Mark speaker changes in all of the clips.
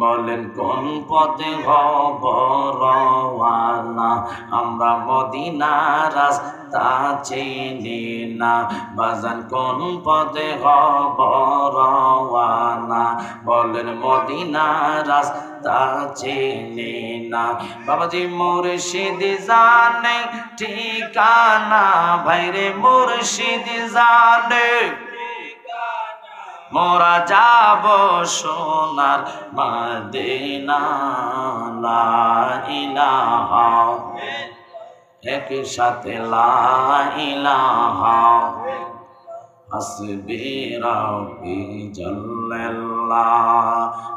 Speaker 1: বলেন, কোন পথে হব আমরা মদিনার রাস্তা চিনি না। বাজান, কোন পথে হব বলেন, মদিনার রাস্তা চিনি না। বাবাজি, মুর্শিদ জানে ঠিকানা। ভাইরে, মুর্শিদ জানে মোরা যাব সোনার মদিনা ইলাহা। একই সাথে লাইলাহা হাসবি রব্বি জাল্লাল্লাহ,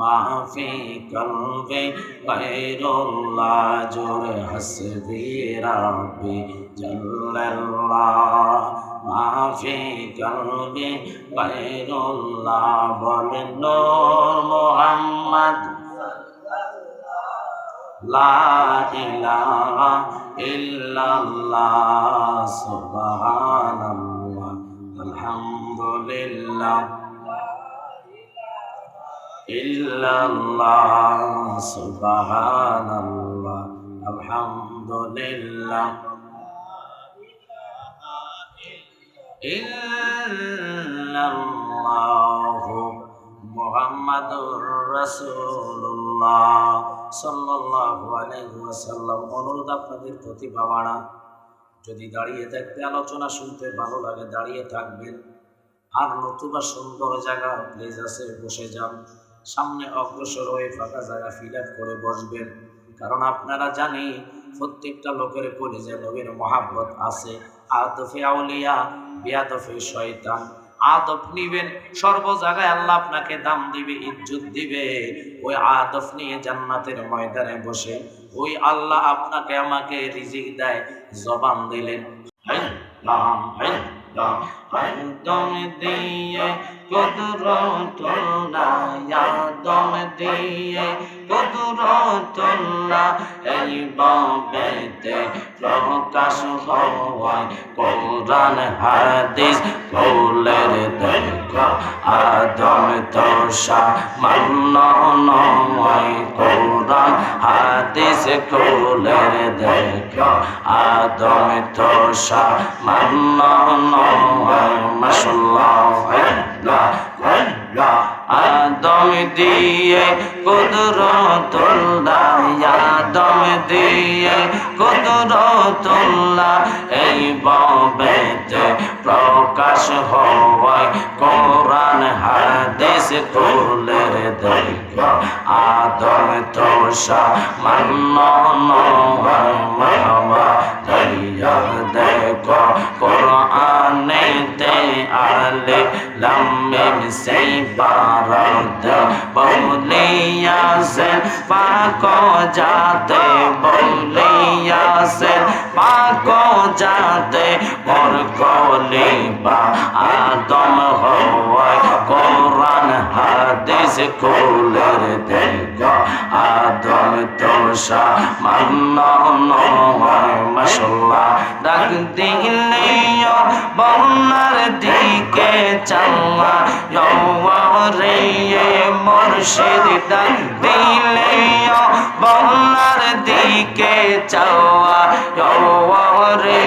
Speaker 1: মাফি কলবে গায়রুল্লাহ, জোরে হাসবি রব্বি জাল্লাল্লাহ। ما في قلبي غير الله ومن نور محمد لا إله إلا الله سبحان الله الحمد لله إلا الله سبحان الله الحمد لله ইল্লাল্লাহ মুহাম্মাদুর রাসূলুল্লাহ সাল্লাল্লাহু আলাইহি ওয়াসাল্লাম অনুরোধ আপনাদের প্রতি বাবারা, যদি দাঁড়িয়ে থাকতে, আলোচনা শুনতে ভালো লাগে, দাঁড়িয়ে থাকবেন। আর নতুবা সুন্দর জায়গা প্লেস আছে, বসে যান। সামনে অগ্রসর হয়ে ফাঁকা জায়গা ফিল করে বসবেন। কারণ আপনারা জানি প্রত্যেকটা লোকের কলিজে নবীর মহাব্বত আছে। আদফে আউলিয়া, বিয়াদফে শয়তান। আদব নিবেন, সর্ব জায়গায় আল্লাহ আপনাকে দাম দিবে, ইজ্জত দিবে। ওই আদব নিয়ে জান্নাতের ময়দানে বসে, ওই আল্লাহ আপনাকে আমাকে রিজিক দেয়, জবান দিলেন। দিয়ে কুদরতুল্লাহ দম দিয়ে কুদরতুল্লাহ এই বাবেতে প্রকাশ হওয়ায় কোরআন, হাদিস, কৌলের দেখা আদম তোষা মান্য নয়। কোরআন, হাদিস, কৌলের দেখা আদম তোষা মান্য নয়। মাশাল্লাহ আদম দিয়ে কুদরতুল্লাহ আদম দিয়ে কুদরতুল্লাহ এই বাবেতে প্রকাশ হওয়ায় কোরআন হাদিস কুলের দেখা আদম তোষা মান্য নয় মামা দরিয়া দেখো, কোরআনেতে আলে লম্বিম সেই বারদ বলিয়াছেন পাক যাতে বলিয়াছেন পাক যাতে মোর কলিবা আদম হওয়ায় কোরআন হাদিস কুলের দেখ আদম তোষা মান্য নয় মাসাল্লাহ ডাক দিলে বন্যার দিকে চাওয়া রে মুর্শিদ, ডাক দিলে বন্যার দিকে চাওয়া রে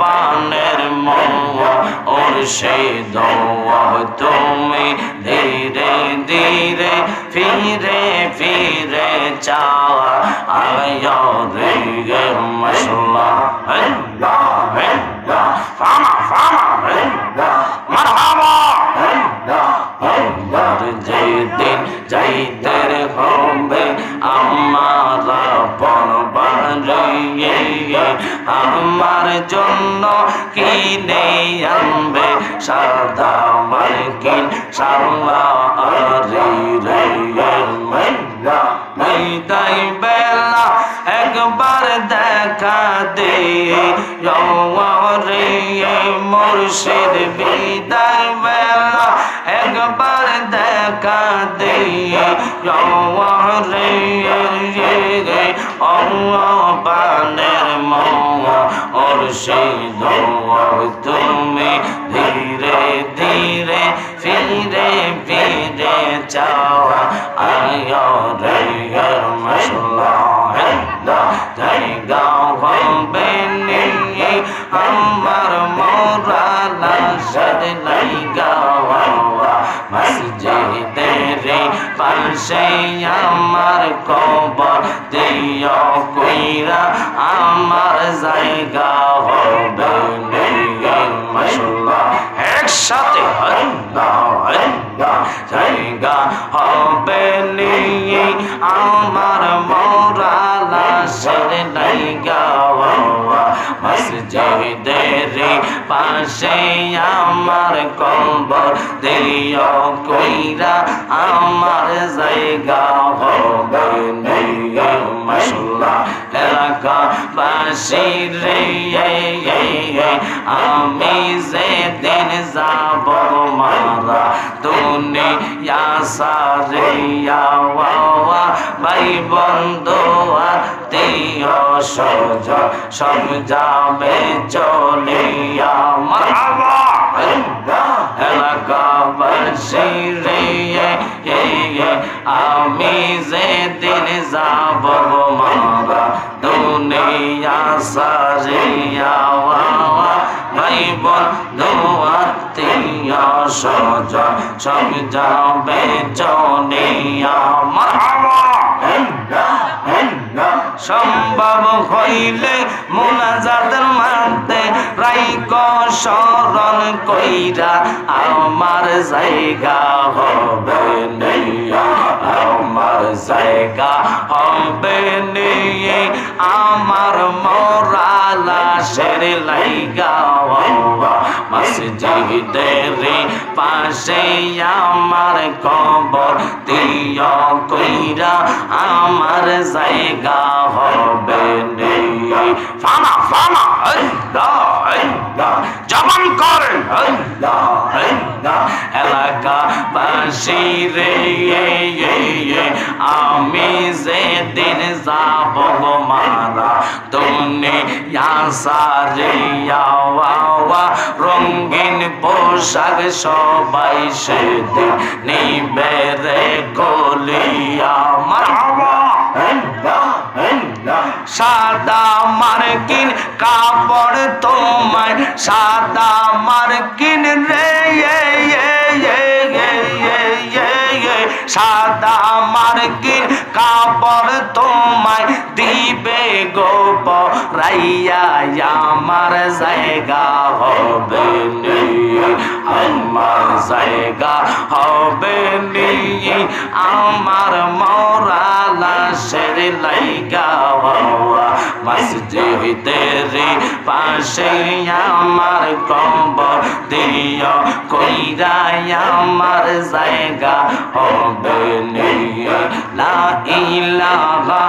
Speaker 1: পানের মোয়া ওর সেই দোয়া তুমি ধীরে ধীরে ফিরে ফিরে চাওয়া আয়া রে মশলা ফামা ফামা মারহাবা যেদিন যাইতে আমার পরবারে আমার জন্য কিনে আনবে সাদা মার্কিন সারা রে বিদায় বেলা একবার দেখা দে রে মুর্শিদ, বিদায় বেলা একবার দেখা দে রে পানের মৌয়া ওর সেই তুমি পাশে আমার কবর দিও কইরা আমার জায়গা হবে মশলা একসাথে জায়গা হবে নিয়ে আমার মোরা মসজিদের পাশে আমার কবর দিও কইরা আমার জায়গা হবে। এলাকা বাসি আমি যে দিন যাব মারা দুনিয়া সারিয়া ভাই বন্ধু, আত্মীয় সজ সব যাবে চলিয়া মারহাবা এলাকাবাসী রে আমি যে দিন যাব মারা দুনিয়া সারিয়া ভাই বন্ধু আত্মীয় সজা সব যাবে জনিয়া মারহাবা সম্ভব হইলে মোনাজাতের মারতে রাইক শরণ কইরা আমার জায়গা হবে আমার জায়গা হবে নিয়ে। আমার মরা লাশের লাইগা মসজিদের পাশে আমার কবর দিও কইরা আমার জায়গা হবে নেই। ফানা ফানা জবান করেন। এলাকা বাসি রে আমি যে দিন যাব মারা, দুনিয়া সারিয়া রঙিন পোশাক সবাই সেদিন নিবে রে গলিয়া মারহাবা সাদা মার্কিন কাপড় তোমার সাদা মার্কিন রে সাদা মার্কিন কাপড় তোমায় দিবে গোপ রাইয়া আমার জায়গা হবে আমার জায়গা হবে আমার মরা লাশের লাইগা মসজিদের পাশে আমার কবর দিও, কইরা আমার জায়গা হবে লা ইলাহা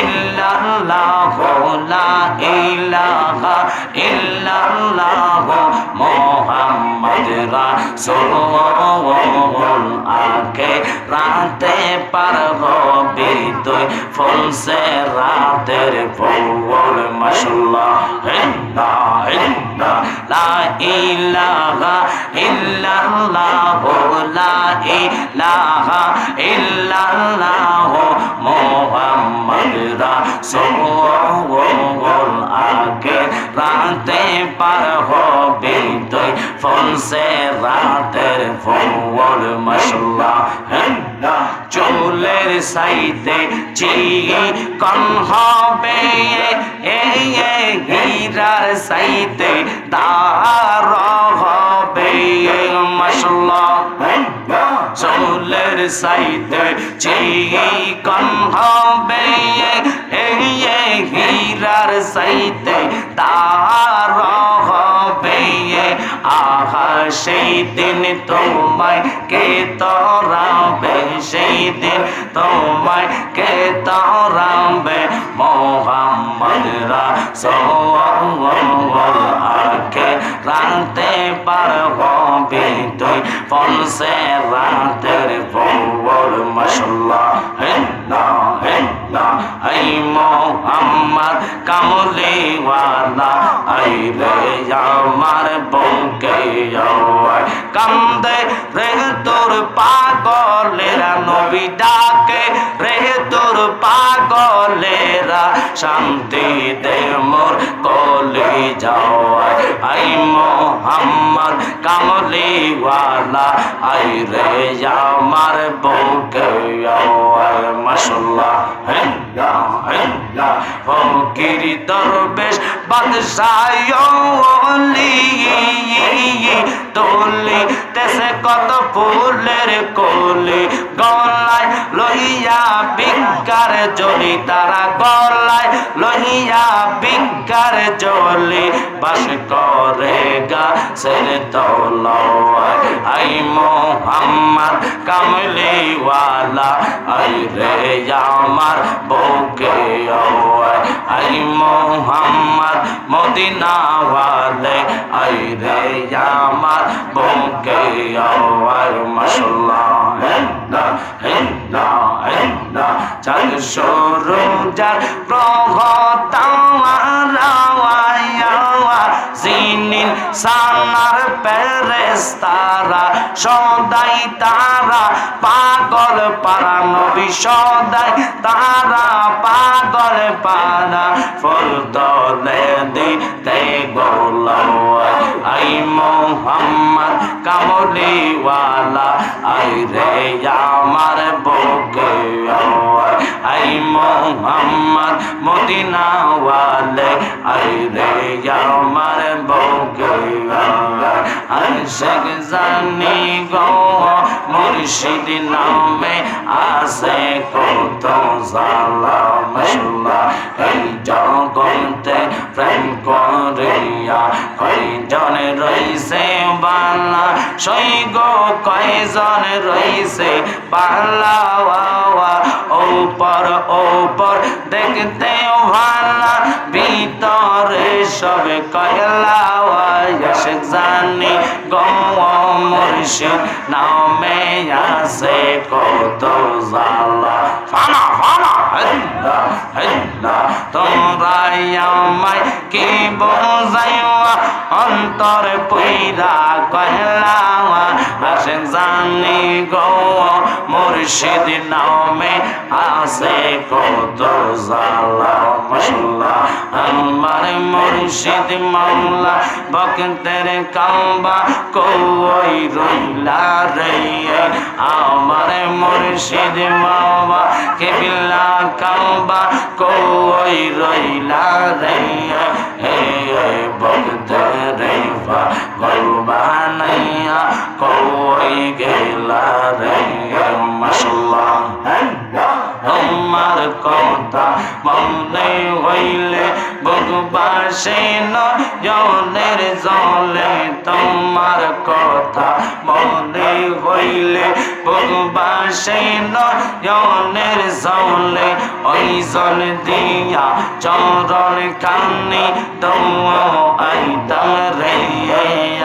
Speaker 1: ইল্লাল্লাহ, লা ইলাহা ইল্লাল্লাহ মোহাম্মদ রাসূল আকে রাতে পার হবি তুই ফুল সে রাতের ফুল, মাশাল্লাহ, হিন্দা হিন্দা, লা ইলাহা ইল্লাল্লাহ, লা রাতে সে রাতের ফুল মাশাল্লাহ হিন্দা চুলের সাইতে চিকন হবে। এ হীরার সাইতে তার হবে মাশাল্লাহ চুলের সাইতে চিকন হবে। এ হীরার সাইতে তার সেই দিন তোমায় কে তরাবে? সেই দিন তোমায় কে তরাবে? মোহাম্মদ রাসূল আকে রাতে পার তুই ফলসে রাতের ফল মাশাল্লাহ হিন্দা হিন্দা আই মোহাম্মদ কামলি ওয়ালা আই রে আমার কান্দে রে তোর পাগলেরা, নবী ডাকে। রে তোর পাগলেরা, শান্তি দে মোর কলি যাওয়ায়। আই মোহাম্মদ কামলিওয়ালা, আই রে আমার মাশাল্লাহ হেল্লা হেল্লা ফকির দরবেশ, বাদশাহ তোলি দেশে কত ফুলের কলি, গলায় লইয়া বিজ্ঞার জলি তারা গলায় লইয়া বিজ্ঞার জলি বাস করে গা সের তলায় আই মোহাম্মদ কামলিওয়ালা, আই রে আমার বউকে আওয়ায় আই মোহাম্মদ মদিনাওয়ালে আই রে আমার বউকে আওয়ায় মাশাল্লাহ হিন্দা হিন্দা হিন্দা চাল সরোজার প্রভতাওয়া জিনিন সানার পেরেস্তারা সদাই তারা, পাগল পারা নবী সদাই তারা, পাগল পারা ফুল দলে দিতে গোলাওয়া আই মোহাম্মদ কামলিওয়ালা আই রে আমার আওয়ায় আই মোহাম্মদ মদিনাওয়ালে আই আমার আওয়ায় আশক জানি গো নামে আসে কত জালা মশলা এই জগতে প্রেম করিয়া কয়জন রইছে বালা? সৈগ কয়জন রইছে বালা? ওপর ওপর দেখতে ভালা ভিতরে সবে কয়লা শেখ জানি গো মুর্শিদ নামে আছে কত জালা ফানা ফানা হেল্লা হেল্লা তোমরা আমায় কি বোঝাইয়া অন্তরে পইরা কহলা আশেক জানি গো মুর্শিদ নামে আসে কত জালা মশলা আমার মুর্শিদ মাওলা বকতের কাম্বা কই রইলা রে আমার মুর্শিদ কাম্বা কই রইলা রে? হে বকতের ফা গলবানাইয়া কই গেলা রে? মাশাল্লাহ। তোমার কথা মনে হইলে ভগবাসে নজনের জলে তোমার কথা মনে হইলে ভগবাসে নজনের জলে ওই জল দিয়া চরণ কানে দৌড় রে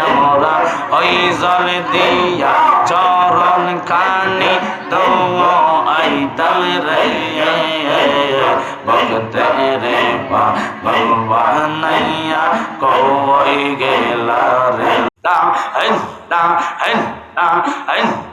Speaker 1: আমরা ওই জল দিয়া চরণ কানে দৌড় আইতাম রে ভগত রে ভগবানাইয়া কই গেলা রে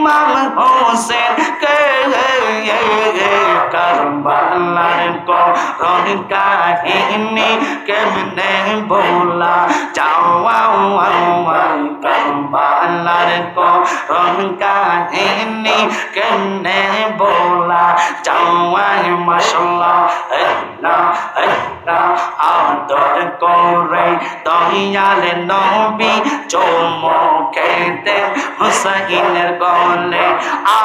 Speaker 1: ইমাম হোসেন, কে কারবালার করণ কাহিনী কেমনে বলা চাওয়া কারবালার করণ কাহিনী কেমনে মাসাল্লাহ না না আদর করে দয়ালে নবী চমকেতে হুসাইনের গলে।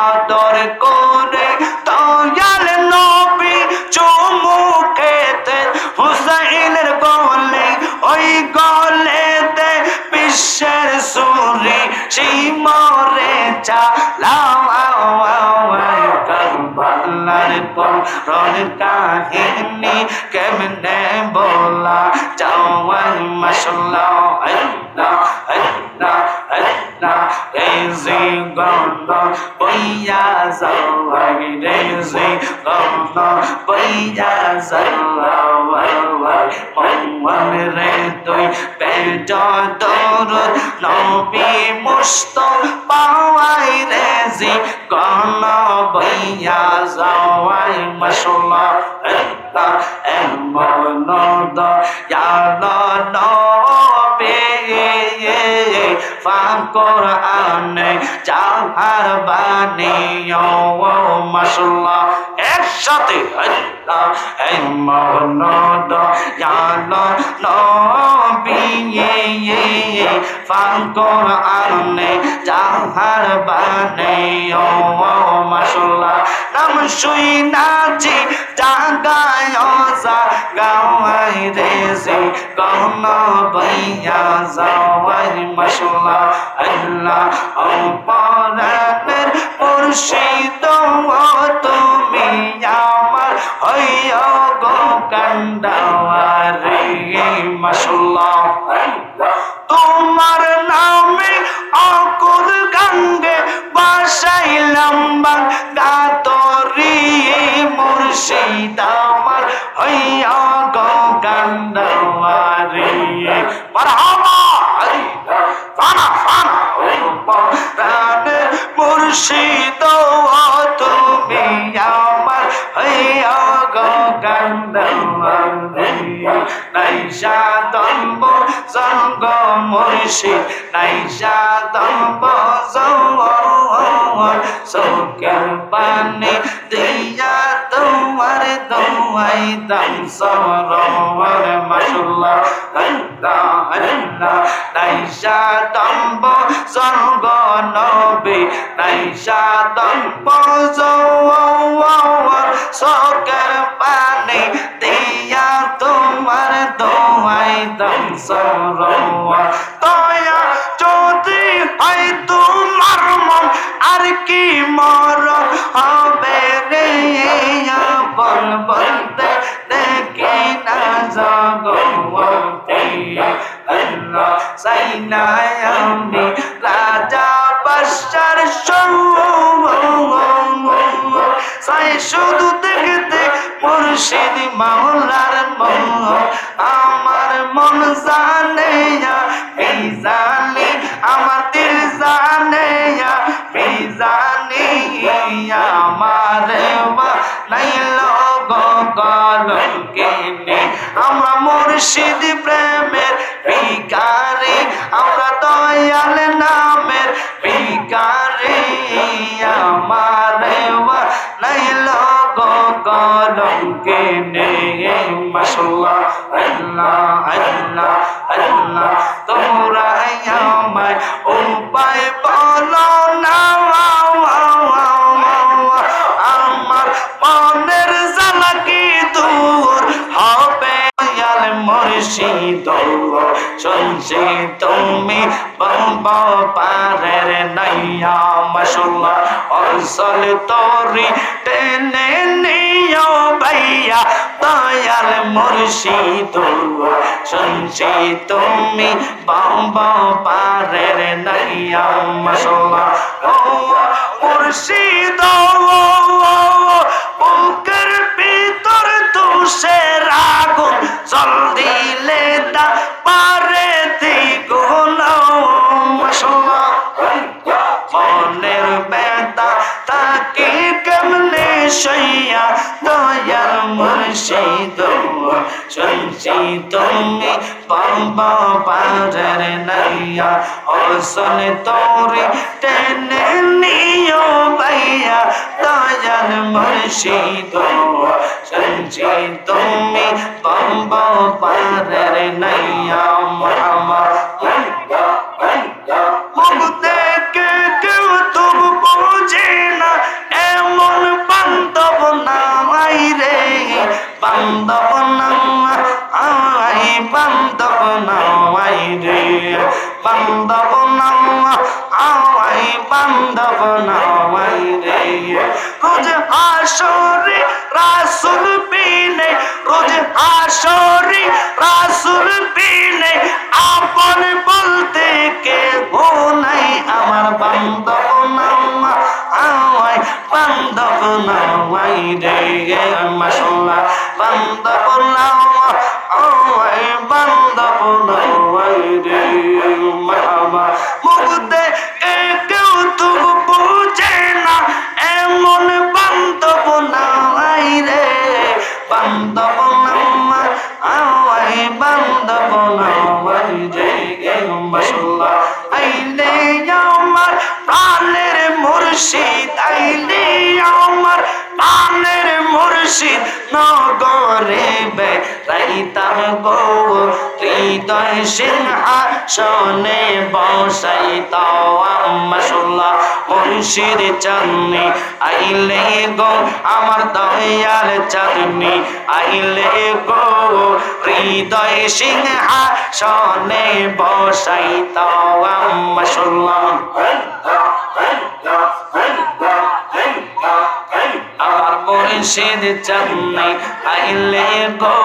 Speaker 1: আদর করে দয়ালে নবী চমকেতে হুসাইনের গলে, ওই গলেতে বিশ্বের সুরি
Speaker 2: সেই মরে চালার পর কাহিনী কেমনে বলা? যাওয়ার মশলা আল্লাহ রেজি গন্ধ বইয়া যাওয়ার রেজি গন্ধ বইয়া যাওয়ার মন রে তুই পেট তোর নবী মুস্ত পাওয়াই রেজি গণ বইয়া যাওয়াই মশলা আল্লাহ এমন দয়াল নবী ফাকর আনে চাহার বানিও মশলা একসাথে এমন দয়াল নবী ফাকর আনে চাহার বানিও মশলা নাম শুই নাচি জাগায় গাওয়াই রেজি গহন বইয়া যাওয়াই তুমি হইয়া গো কান্দাওয়ারে মশলা তোমার নামে অকুল গঙ্গে বাসাইলাম গাতরি মুর্শিদ আমার হইয়া গো কান্দাওয়ারে মারহাবা! ফানা ফানা মুর্শিদ তুমি কান্দাওয়ারে নাইশা দম্ব জঙ্গ মুর্শিদ নাইশা দম্ব জঙ্গ চোখের পানি দিয়া তোমার দোয়াই দাম সরোবর মশলা আল্লাহ আল্লাহ নাইশা দম্ব জঙ্গ নবী নাইশা দম্ব জওয়ার চোখের পানি দিয়া তোমার দোয়াই দাম সরোবর দয়া যদি হয় তোমার মন, আর কি মর হবে রে? বল বলতে দেখি না জগতে আমি রাজা বাসার সাই শুধু মুর্শিদ মাওলার মন আমার মন জানে জানি? আমার দিল জানে জানি? আমার নাইল গলকে আমরা মুর্শিদ প্রেমের ভিকারি আমরা দয়াল নামের ভিকারি আমার গলকে মশলা আল্লাহ আল্লাহ আল্লাহ। তোমরা আমায় উপায় বলো না আমার মনের জ্বালা কি দূর হবে? দয়াল মুর্শিদ শুনছি তুমি বম্ব পারের নাইয়া মশলা অসল তোরি টেনে নিও ভাইয়া, দয়াল মুর্শিদ শুনছি তুমি বম্ব পারের নাইয়া মশলা ও মুর্শিদ বুকের ভিতর তুষের আগুন জল মুর্শিদ শুনছি তুমি বাবা পাজার নাইয়া, অসল তোরে টেনে নিও ভাইয়া দয়াল দোয়া শুনছি তুমি বাবা পাজার নাইয়া আমার বান্ধব না আই বান্ধব না আই রে বান্ধব না বান্ধব নাই রে রোজ আসরে রাসুল বিনে রোজ আসরে রাসুল বিনে আপন বলতে কে ও নাই আমার বান্ধব নামা আমায় বান্ধব নামাই রে মাসাল্লাহ বান্ধব নামা আমায় নামাই রে মুখতে কে কেউ তো বুঝে না, এমন বান্ধব নাই রে। বান্ধব নামা আমায় নামাই রে মাসাল্লাহ আইলে আমার প্রাণের মুর্শিদ, আইলে মুর্শিদ নগরে বে রাইতাম গো। হৃদয় সিংহাসনে বসাই তাওয়াম্মাশুল্লাহ মুর্শিদ চাঁদনি আইলে গো, আমার দয়াল চাঁদনি আইলে গো। হৃদয় সিংহাসনে বসাই তাওয়াম্মাশুল্লাহ আমার মুর্শিদ চাঁদনি আইলে গো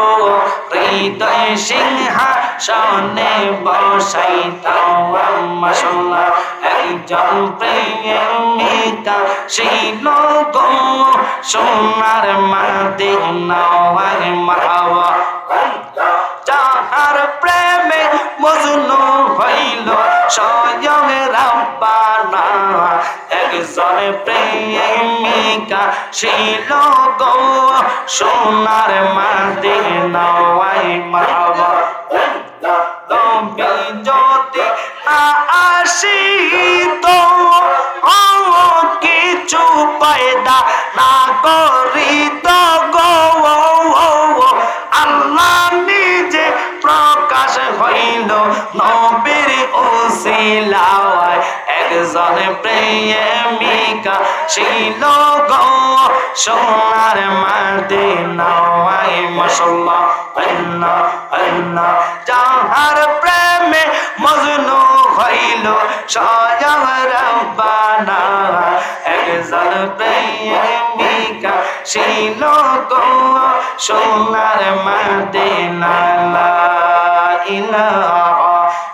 Speaker 2: হৃদয় সিংহাসনে বসাই তাওয়াম্মাশুল্লাহ একজন প্রেমিকা সোনার মাদিনা মারহাবা যাহার প্রেমে মজনু হইল স্বয়ং রাব্বানা একজন প্রেমিকা ছিল গো। সোনার মাদিনা মারহাবা তবে যদি আসিত। ও কিছু না করিত গো। আল্লাহ নিজে প্রকাশ হইল নবীর ওসিলায় একজন প্রেমিকা ছিল গো। সোনার মাটি নয় মশলা আল্লাহ আল্লাহ। যাহার প্রেমে মজনু হইল স্বয়ং রব্বানা। একজন প্রেমিকা ছিল গো। সোনার মদিনা লা ইলাহা